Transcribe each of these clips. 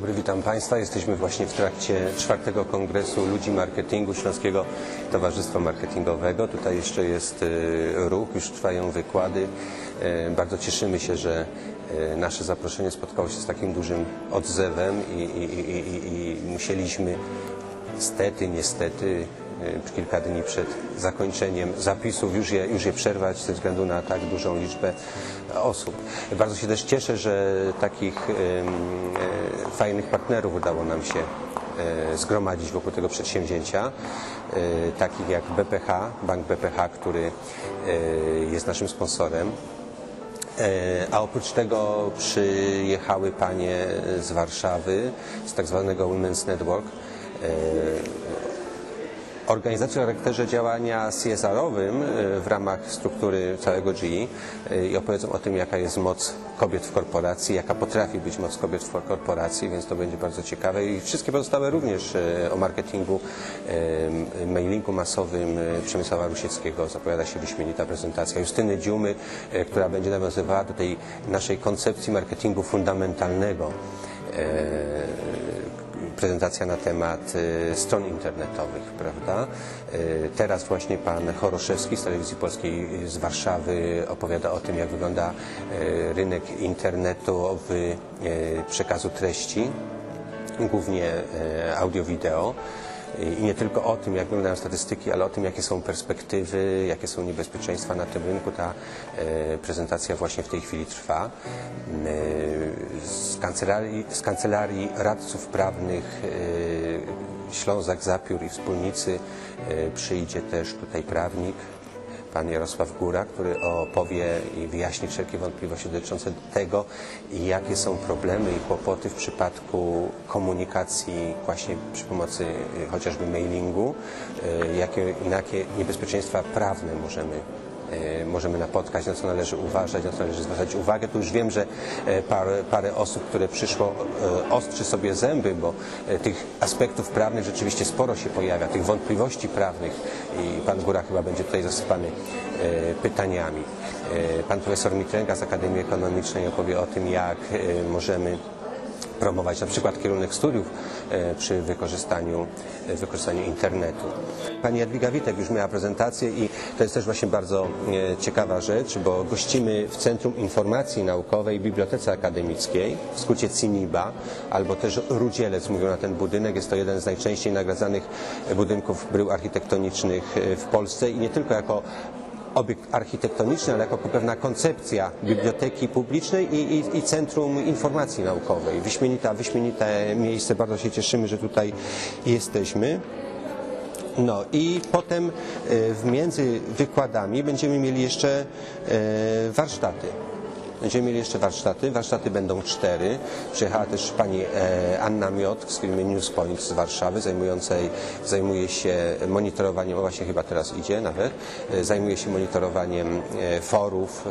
Dobry, witam Państwa. Jesteśmy właśnie w trakcie czwartego kongresu ludzi marketingu Śląskiego Towarzystwa Marketingowego. Tutaj jeszcze jest e, ruch, już trwają wykłady. E, Bardzo cieszymy się, że e, nasze zaproszenie spotkało się z takim dużym odzewem i, i, i, i, musieliśmy Stety, niestety, y, kilka dni przed zakończeniem zapisów już je, już je przerwać ze względu na tak dużą liczbę osób. Bardzo się też cieszę, że takich e, fajnych partnerów udało nam się e, zgromadzić wokół tego przedsięwzięcia, takich jak BPH, Bank BPH, który jest naszym sponsorem. A oprócz tego przyjechały panie z Warszawy, z tak zwanego Women's Network. Organizacja o charakterze działania CSR-owym e, w ramach struktury całego GE i opowiedzą o tym, jaka jest moc kobiet w korporacji, jaka potrafi być moc kobiet w korporacji, więc to będzie bardzo ciekawe. I wszystkie pozostałe również e, o marketingu, e, mailingu masowym Przemysława Rusieckiego zapowiada się wyśmienita prezentacja. Justyny Dziumy, która będzie nawiązywała do tej naszej koncepcji marketingu fundamentalnego. Prezentacja na temat e, stron internetowych, prawda? E, Teraz właśnie pan Choroszewski z Telewizji Polskiej z Warszawy opowiada o tym, jak wygląda e, rynek internetowy przekazu treści, głównie audio-wideo. I nie tylko o tym, jak wyglądają statystyki, ale o tym, jakie są perspektywy, jakie są niebezpieczeństwa na tym rynku. Ta e, prezentacja właśnie w tej chwili trwa. E, z, kancelarii, z kancelarii radców prawnych e, Ślązak, Zapiór i wspólnicy przyjdzie też tutaj prawnik, pan Jarosław Góra, który opowie i wyjaśni wszelkie wątpliwości dotyczące tego, jakie są problemy i kłopoty w przypadku komunikacji właśnie przy pomocy y, chociażby mailingu, y, jakie, jakie niebezpieczeństwa prawne możemy możemy napotkać, na co należy uważać, na co należy zwracać uwagę. Tu już wiem, że e, parę, parę osób, które przyszło, e, ostrzy sobie zęby, bo e, tych aspektów prawnych rzeczywiście sporo się pojawia, tych wątpliwości prawnych i pan Góra chyba będzie tutaj zasypany e, pytaniami. E, Pan profesor Mitręga z Akademii Ekonomicznej opowie o tym, jak e, możemy promować na przykład kierunek studiów e, przy wykorzystaniu, e, wykorzystaniu internetu. Pani Jadwiga Witek już miała prezentację i to jest też właśnie bardzo e, ciekawa rzecz, bo gościmy w Centrum Informacji Naukowej Bibliotece Akademickiej, w skrócie CINIBA, albo też Rudzielec mówią na ten budynek. Jest to jeden z najczęściej nagradzanych budynków brył architektonicznych w Polsce i nie tylko jako obiekt architektoniczny, ale jako pewna koncepcja biblioteki publicznej i, i, i Centrum Informacji Naukowej. Wyśmienita, wyśmienite miejsce, bardzo się cieszymy, że tutaj jesteśmy. No i potem e, między wykładami będziemy mieli jeszcze e, warsztaty. Będziemy mieli jeszcze warsztaty. Warsztaty będą cztery. Przyjechała też pani e, Anna Miot z firmy Newspoint z Warszawy, zajmującej, zajmuje się monitorowaniem, właśnie chyba teraz idzie nawet, e, zajmuje się monitorowaniem e, forów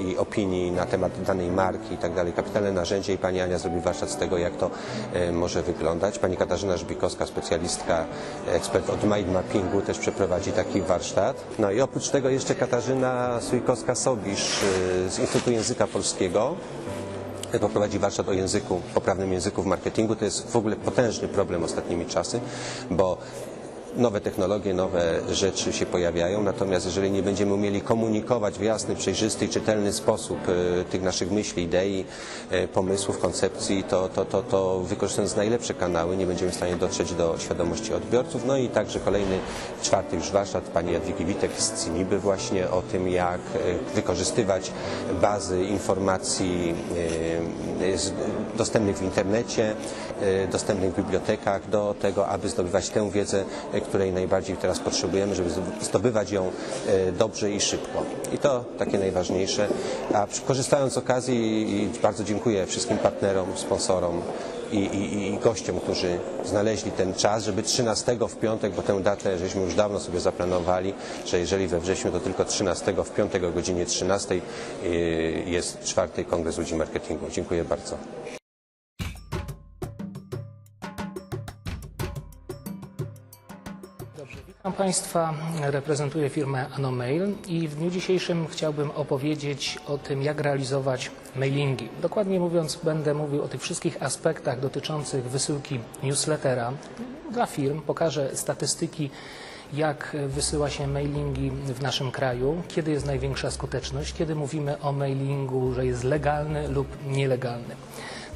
i opinii na temat danej marki i tak dalej. Kapitalne narzędzie i pani Ania zrobi warsztat z tego, jak to może wyglądać. Pani Katarzyna Żbikowska, specjalistka, ekspert od mind mappingu też przeprowadzi taki warsztat. No i oprócz tego jeszcze Katarzyna Sujkowska-Sobisz z Instytutu Języka Polskiego poprowadzi warsztat o języku, poprawnym języku w marketingu. To jest w ogóle potężny problem ostatnimi czasy, bo nowe technologie, nowe rzeczy się pojawiają, natomiast jeżeli nie będziemy umieli komunikować w jasny, przejrzysty i czytelny sposób e, tych naszych myśli, idei, e, pomysłów, koncepcji, to, to, to, to wykorzystując najlepsze kanały nie będziemy w stanie dotrzeć do świadomości odbiorców. No i także kolejny, czwarty już warsztat pani Jadwigi Witek z CINIBY właśnie o tym, jak e, wykorzystywać bazy informacji dostępnych w internecie, dostępnych w bibliotekach do tego, aby zdobywać tę wiedzę, której najbardziej teraz potrzebujemy, żeby zdobywać ją e, dobrze i szybko. I to takie najważniejsze. A korzystając z okazji bardzo dziękuję wszystkim partnerom, sponsorom i, i, i gościom, którzy znaleźli ten czas, żeby 13 w piątek, bo tę datę żeśmy już dawno sobie zaplanowali, że jeżeli we wrześniu, to tylko 13 w piątek o godzinie 13 y, jest czwarty Kongres Ludzi Marketingu. Dziękuję bardzo. Państwa, reprezentuję firmę Anomail i w dniu dzisiejszym chciałbym opowiedzieć o tym, jak realizować mailingi. Dokładnie mówiąc, będę mówił o tych wszystkich aspektach dotyczących wysyłki newslettera dla firm. Pokażę statystyki, jak wysyła się mailingi w naszym kraju, kiedy jest największa skuteczność, kiedy mówimy o mailingu, że jest legalny lub nielegalny.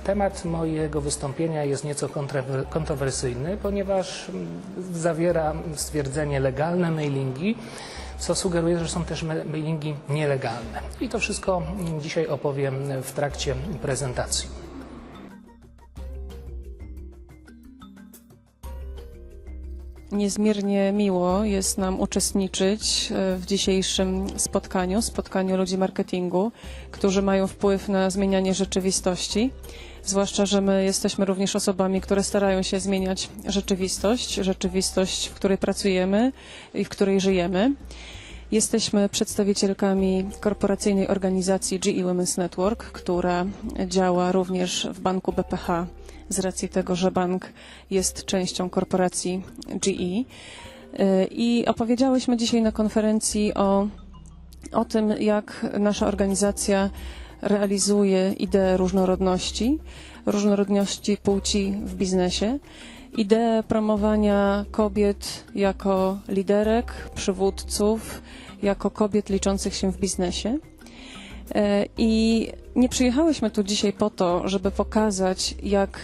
Temat mojego wystąpienia jest nieco kontrower- kontrowersyjny, ponieważ mm, zawiera stwierdzenie legalne mailingi, co sugeruje, że są też ma- mailingi nielegalne. I to wszystko mm, dzisiaj opowiem w trakcie prezentacji. Niezmiernie miło jest nam uczestniczyć e, w dzisiejszym spotkaniu, spotkaniu ludzi marketingu, którzy mają wpływ na zmienianie rzeczywistości. Zwłaszcza, że my jesteśmy również osobami, które starają się zmieniać rzeczywistość, rzeczywistość, w której pracujemy i w której żyjemy. Jesteśmy przedstawicielkami korporacyjnej organizacji GE Women's Network, która działa również w banku BPH z racji tego, że bank jest częścią korporacji GE. Y, I opowiedziałyśmy dzisiaj na konferencji o, o tym, jak nasza organizacja realizuje ideę różnorodności, różnorodności płci w biznesie, ideę promowania kobiet jako liderek, przywódców, jako kobiet liczących się w biznesie. E, I nie przyjechałyśmy tu dzisiaj po to, żeby pokazać, jak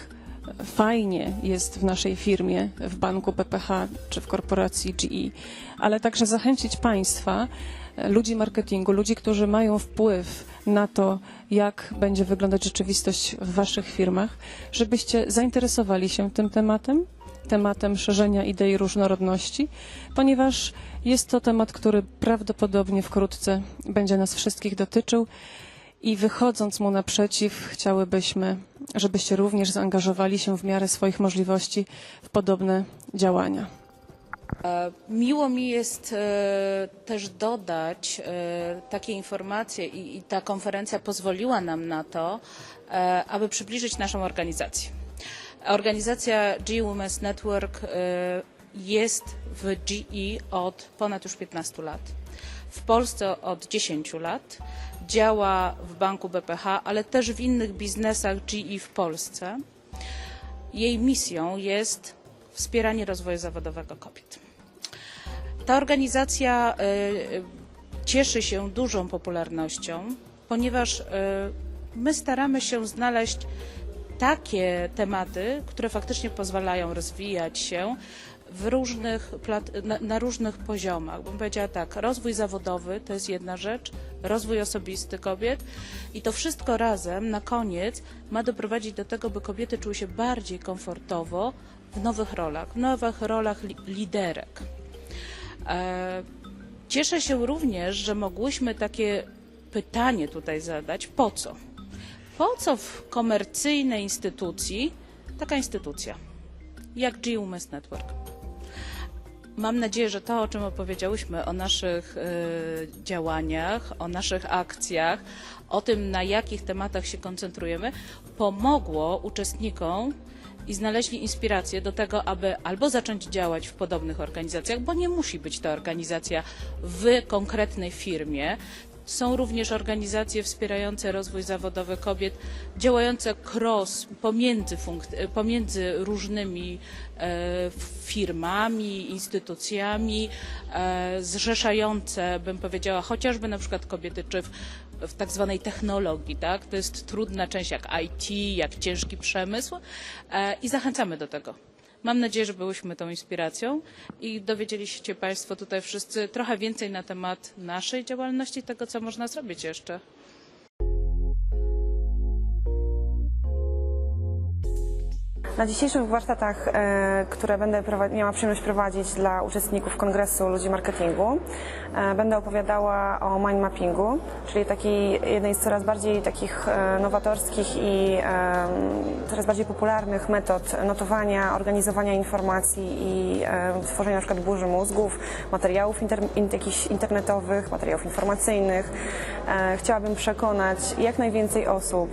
fajnie jest w naszej firmie, w banku PPH czy w korporacji GE, ale także zachęcić Państwa, ludzi marketingu, ludzi, którzy mają wpływ na to, jak będzie wyglądać rzeczywistość w Waszych firmach, żebyście zainteresowali się tym tematem, tematem szerzenia idei różnorodności, ponieważ jest to temat, który prawdopodobnie wkrótce będzie nas wszystkich dotyczył i wychodząc mu naprzeciw, chciałybyśmy, żebyście również zaangażowali się w miarę swoich możliwości w podobne działania. Miło mi jest e, też dodać e, takie informacje i, ta konferencja pozwoliła nam na to, e, aby przybliżyć naszą organizację. Organizacja GE Women's Network e, jest w GE od ponad już 15 lat. W Polsce od 10 lat. Działa w banku BPH, ale też w innych biznesach GE w Polsce. Jej misją jest wspieranie rozwoju zawodowego kobiet. Ta organizacja e, cieszy się dużą popularnością, ponieważ e, my staramy się znaleźć takie tematy, które faktycznie pozwalają rozwijać się różnych, na różnych poziomach. Bym powiedziała tak, rozwój zawodowy to jest jedna rzecz, rozwój osobisty kobiet i to wszystko razem na koniec ma doprowadzić do tego, by kobiety czuły się bardziej komfortowo w nowych rolach, w nowych rolach li- liderek. E, Cieszę się również, że mogłyśmy takie pytanie tutaj zadać. Po co? Po co w komercyjnej instytucji taka instytucja jak G Women's Network? Mam nadzieję, że to, o czym opowiedziałyśmy, o naszych e, działaniach, o naszych akcjach, o tym, na jakich tematach się koncentrujemy, pomogło uczestnikom i znaleźli inspirację do tego, aby albo zacząć działać w podobnych organizacjach, bo nie musi być to organizacja w konkretnej firmie. Są również organizacje wspierające rozwój zawodowy kobiet, działające cross pomiędzy, funk- pomiędzy różnymi e, firmami, instytucjami, e, zrzeszające, bym powiedziała, chociażby na przykład kobiety, czy w, w tak zwanej technologii, tak? To jest trudna część jak IT, jak ciężki przemysł e, i zachęcamy do tego. Mam nadzieję, że byłyśmy tą inspiracją i dowiedzieliście Państwo tutaj wszyscy trochę więcej na temat naszej działalności, tego co można zrobić jeszcze. Na dzisiejszych warsztatach, e, które będę miała przyjemność prowadzić dla uczestników Kongresu Ludzi Marketingu, e, będę opowiadała o mind mappingu, czyli takiej jednej z coraz bardziej takich e, nowatorskich i coraz bardziej popularnych metod notowania, organizowania informacji i tworzenia przykład burzy mózgów, materiałów inter, in, jakichś internetowych, materiałów informacyjnych. Chciałabym przekonać jak najwięcej osób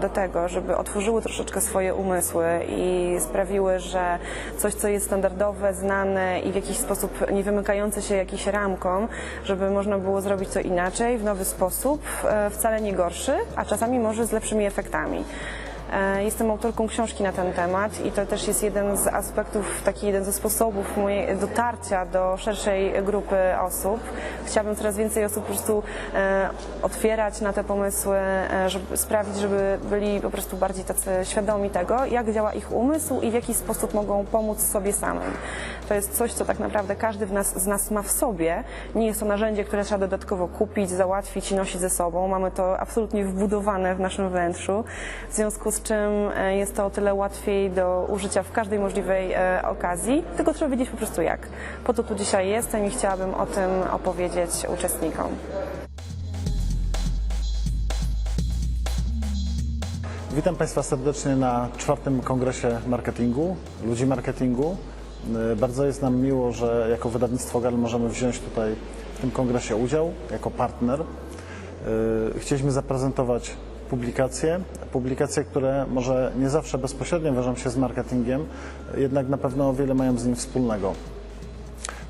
do tego, żeby otworzyły troszeczkę swoje umysły i i sprawiły, że coś, co jest standardowe, znane i w jakiś sposób nie wymykające się jakimś ramkom, żeby można było zrobić to inaczej, w nowy sposób, e, wcale nie gorszy, a czasami może z lepszymi efektami. E, Jestem autorką książki na ten temat i to też jest jeden z aspektów, taki jeden ze sposobów mojej dotarcia do szerszej grupy osób. Chciałabym coraz więcej osób po prostu e, otwierać na te pomysły, e, żeby sprawić, żeby byli po prostu bardziej tacy świadomi tego, jak działa ich umysł i w jaki sposób mogą pomóc sobie samym. To jest coś, co tak naprawdę każdy nas, z nas ma w sobie. Nie jest to narzędzie, które trzeba dodatkowo kupić, załatwić i nosić ze sobą. Mamy to absolutnie wbudowane w naszym wnętrzu, w związku z czym e, jest to o tyle łatwiej do użycia w każdej możliwej e, okazji, tylko trzeba wiedzieć po prostu jak. Po to tu dzisiaj jestem i chciałabym o tym opowiedzieć uczestnikom. Witam Państwa serdecznie na czwartym kongresie marketingu, ludzi marketingu. Y, Bardzo jest nam miło, że jako wydawnictwo GAL możemy wziąć tutaj w tym kongresie udział jako partner. Chcieliśmy zaprezentować publikacje, publikacje, które może nie zawsze bezpośrednio wiążą się z marketingiem, jednak na pewno o wiele mają z nim wspólnego.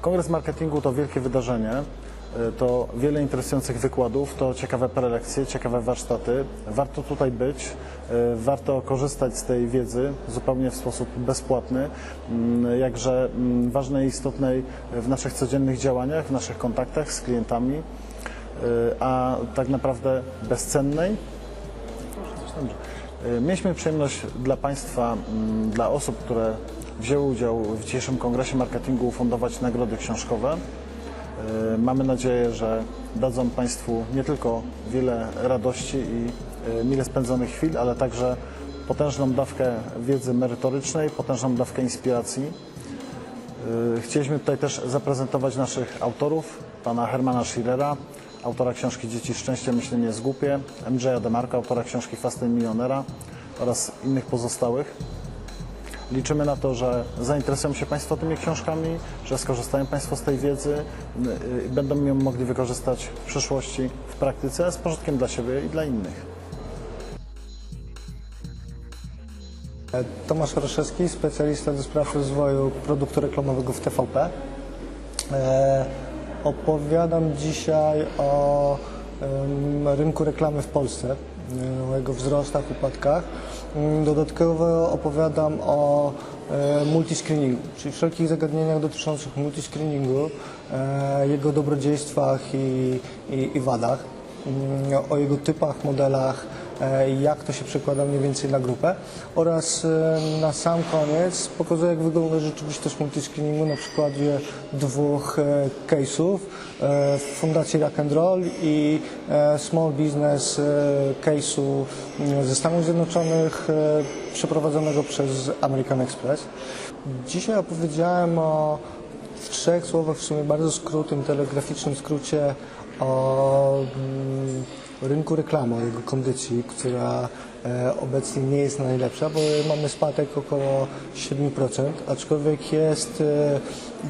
Kongres marketingu to wielkie wydarzenie. y, To wiele interesujących wykładów, to ciekawe prelekcje, ciekawe warsztaty. Warto tutaj być, y, warto korzystać z tej wiedzy zupełnie w sposób bezpłatny, mm, jakże mm, ważnej i istotnej w naszych codziennych działaniach, w naszych kontaktach z klientami, y, a tak naprawdę bezcennej. Dobrze. Mieliśmy przyjemność dla Państwa, dla osób, które wzięły udział w dzisiejszym kongresie marketingu ufundować nagrody książkowe. Y, Mamy nadzieję, że dadzą Państwu nie tylko wiele radości i y, mile spędzonych chwil, ale także potężną dawkę wiedzy merytorycznej, potężną dawkę inspiracji. Y, Chcieliśmy tutaj też zaprezentować naszych autorów, pana Hermana Schirera, autora książki Dzieci Szczęście, Myślenie jest głupie, Andrzeja Demarka, autora książki Fasty Milionera oraz innych pozostałych. Liczymy na to, że zainteresują się Państwo tymi książkami, że skorzystają Państwo z tej wiedzy y, i będą ją mogli wykorzystać w przyszłości w praktyce z pożytkiem dla siebie i dla innych. Tomasz Roszewski, specjalista do spraw rozwoju produktu reklamowego w TVP. Opowiadam dzisiaj o rynku reklamy w Polsce, e, o jego wzrostach, upadkach. Mm, Dodatkowo opowiadam o e, multiscreeningu, czyli wszelkich zagadnieniach dotyczących multiscreeningu, e, jego dobrodziejstwach i, i, i wadach, mm, o jego typach, modelach, jak to się przekłada mniej więcej na grupę oraz e, na sam koniec pokazuję jak wygląda rzeczywistość multiscreeningu na przykładzie dwóch e, case'ów e, Fundacji Rock and Roll i e, Small Business e, case'u e, ze Stanów Zjednoczonych e, przeprowadzonego przez American Express. Dzisiaj opowiedziałem o w trzech słowach, w sumie bardzo skrótym, telegraficznym skrócie o mm, rynku reklamy, o jego kondycji, która e, obecnie nie jest najlepsza, bo mamy spadek około 7%, aczkolwiek jest e,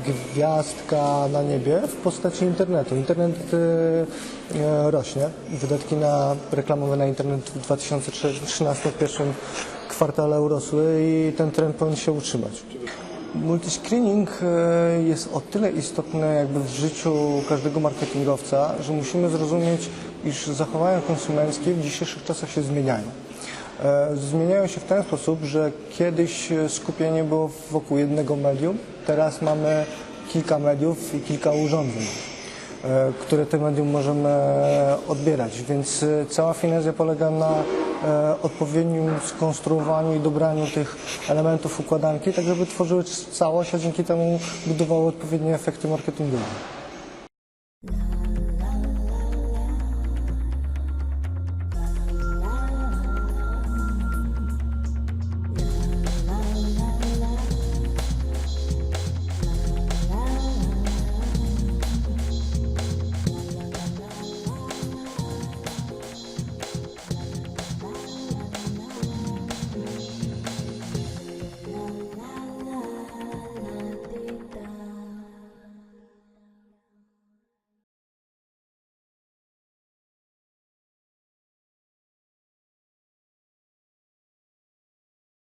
gwiazdka na niebie w postaci internetu. Internet e, rośnie. Wydatki na reklamowe na internet w 2013 w pierwszym kwartale urosły i ten trend powinien się utrzymać. Multiscreening jest o tyle istotny jakby w życiu każdego marketingowca, że musimy zrozumieć, iż zachowania konsumenckie w dzisiejszych czasach się zmieniają. E, Zmieniają się w ten sposób, że kiedyś skupienie było wokół jednego medium, teraz mamy kilka mediów i kilka urządzeń e, które te medium możemy odbierać, więc e, cała finezja polega na odpowiednim skonstruowaniu i dobraniu tych elementów układanki, tak żeby tworzyły całość, a dzięki temu budowały odpowiednie efekty marketingowe.